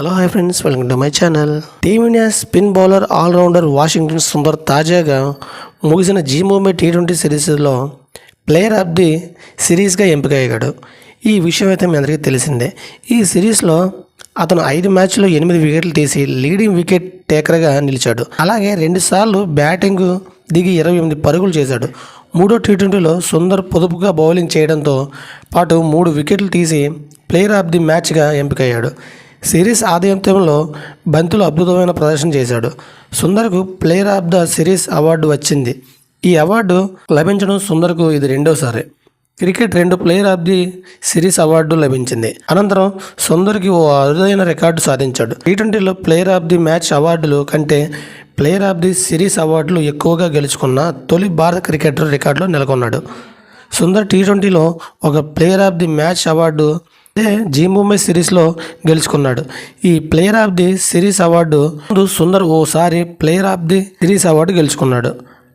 Hello hi friends welcome to my channel team India spin bowler allrounder Washington Sundar తాజాగా ముగిసిన Zimbabwe T twenty సిరీస్లో player of the సిరీస్గా ఎంపిక అయ్యాడు. ఈ విషయం అయితే మీ అందరికీ తెలిసిందే. ఈ సిరీస్లో అతను ఐదు మ్యాచ్లో ఎనిమిది వికెట్లు తీసి లీడింగ్ వికెట్ టేకర్గా నిలిచాడు. అలాగే రెండుసార్లు బ్యాటింగ్ దిగి ఇరవై ఎనిమిది పరుగులు చేశాడు. మూడో టీ ట్వంటీలో సుందర్ పొదుపుగా బౌలింగ్ చేయడంతో పాటు మూడు వికెట్లు తీసి ప్లేయర్ ఆఫ్ ది మ్యాచ్గా ఎంపికయ్యాడు సిరీస్ ఆదాయంలో బంతులు అద్భుతమైన ప్రదర్శన చేశాడు. సుందర్కు player of the series award వచ్చింది. ఈ అవార్డు లభించడం సుందర్కు ఇది రెండోసారి. క్రికెట్ రెండు player of the series award లభించింది. అనంతరం సుందర్కి ఓ అరుదైన రికార్డు సాధించాడు. టీ ట్వంటీలో ప్లేయర్ ఆఫ్ ది మ్యాచ్ అవార్డులు కంటే ప్లేయర్ ఆఫ్ ది సిరీస్ అవార్డులు ఎక్కువగా గెలుచుకున్న తొలి భారత క్రికెటర్ రికార్డులో నెలకొన్నాడు. సుందర్ టీ ట్వంటీలో ఒక player of the match award అదే జీ ముంబై సిరీస్లో గెలుచుకున్నాడు. ఈ player of the series award ముందు సుందర్ ఓసారి player of the series award గెలుచుకున్నాడు.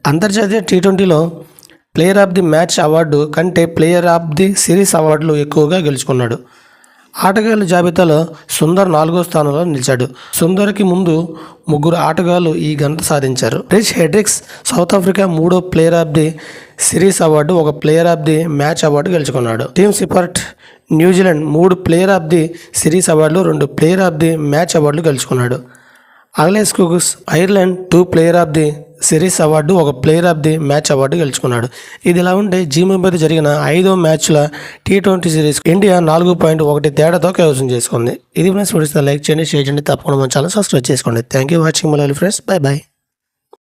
అంతర్జాతీయ టీ ట్వంటీలో player of the match award కంటే ప్లేయర్ ఆఫ్ ది సిరీస్ అవార్డులు ఎక్కువగా గెలుచుకున్నాడు. ఆటగాళ్ళ జాబితాలో సుందర్ నాలుగో స్థానంలో నిలిచాడు. సుందర్కి ముందు ముగ్గురు ఆటగాళ్ళు ఈ ఘనత సాధించారు. రిచ్ హెడ్రిక్స్ సౌత్ ఆఫ్రికా మూడో player of the series award ఒక player of the match award గెలుచుకున్నాడు. టీమ్ సిపర్ట్ న్యూజిలాండ్ మూడు ప్లేయర్ ఆఫ్ ది సిరీస్ అవార్డులు రెండు ప్లేయర్ ఆఫ్ ది మ్యాచ్ అవార్డులు గెలుచుకున్నాడు. అగ్లెస్ కుగుస్ Ireland two player of the series award ఒక player of the match award గెలుచుకున్నాడు. ఇది ఇలా ఉంటే జీ ముంబైతో జరిగిన ఐదో మ్యాచ్ల టీ ట్వంటీ సిరీస్ ఇండియా నాలుగు పాయింట్ ఒకటి తేడాతో కైవసం చేసుకుంది. ఇది ఫ్రెండ్స్ లైక్ చేయండి షేర్ చేయండి తప్పకుండా మన ఛానల్ సబ్స్క్రైబ్ చేసుకోండి. థ్యాంక్ యూ వాచింగ్ మళ్ళీ ఫ్రెండ్స్ బై బాయ్